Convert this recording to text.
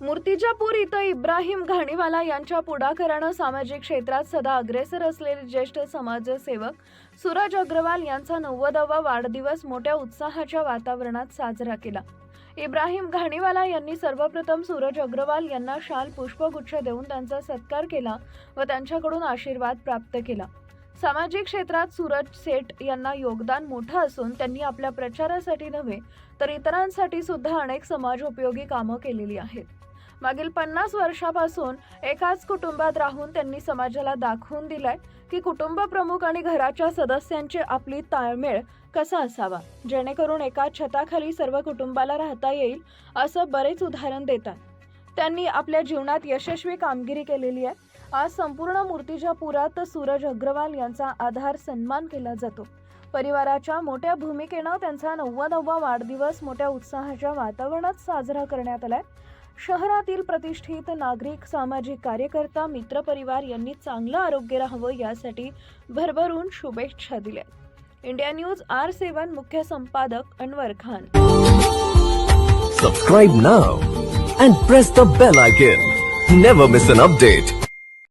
मूर्तिजापूर इथं इब्राहिम घाणीवाला यांच्या पुढाकारानं सामाजिक क्षेत्रात सदा अग्रेसर असलेले ज्येष्ठ समाजसेवक सूरज अग्रवाल यांचा नव्वदावा वाढदिवस मोठ्या उत्साहाच्या वातावरणात साजरा केला. इब्राहिम घाणीवाला यांनी सर्वप्रथम सूरज अग्रवाल यांना शाल पुष्पगुच्छ देऊन त्यांचा सत्कार केला व त्यांच्याकडून आशीर्वाद प्राप्त केला. सामाजिक क्षेत्रात सूरज सेठ यांना योगदान मोठं असून त्यांनी आपल्या प्रचारासाठी नव्हे तर इतरांसाठी सुद्धा अनेक समाजोपयोगी कामं केलेली आहेत. मागील पन्नास वर्षापासून एकाच कुटुंबात राहून त्यांनी समाजाला दाखवून दिलंय की कुटुंब प्रमुख आणि घराच्या सदस्यांची आपली ताळमेळ कसा असावा? जेणेकरून एका छताखाली सर्व कुटुंबाला राहता येईल असं बरेच उदाहरण देतात. त्यांनी आपल्या जीवनात यशस्वी कामगिरी केलेली आहे. आज संपूर्ण मूर्तिजापुरात सूरज अग्रवाल यांचा आधार सन्मान केला जातो. परिवाराच्या मोठ्या भूमिकेनं त्यांचा नव्वदावा वाढदिवस मोठ्या उत्साहाच्या वातावरणात साजरा करण्यात आलाय. शहरातील प्रतिष्ठित नागरिक सामाजिक कार्यकर्ता मित्रपरिवार यांनी चांगलं आरोग्य राहावं यासाठी भरभरून शुभेच्छा दिल्या इंडिया न्यूज आर सेवन मुख्य संपादक Anwar Khan. Subscribe now and press the bell icon never miss an update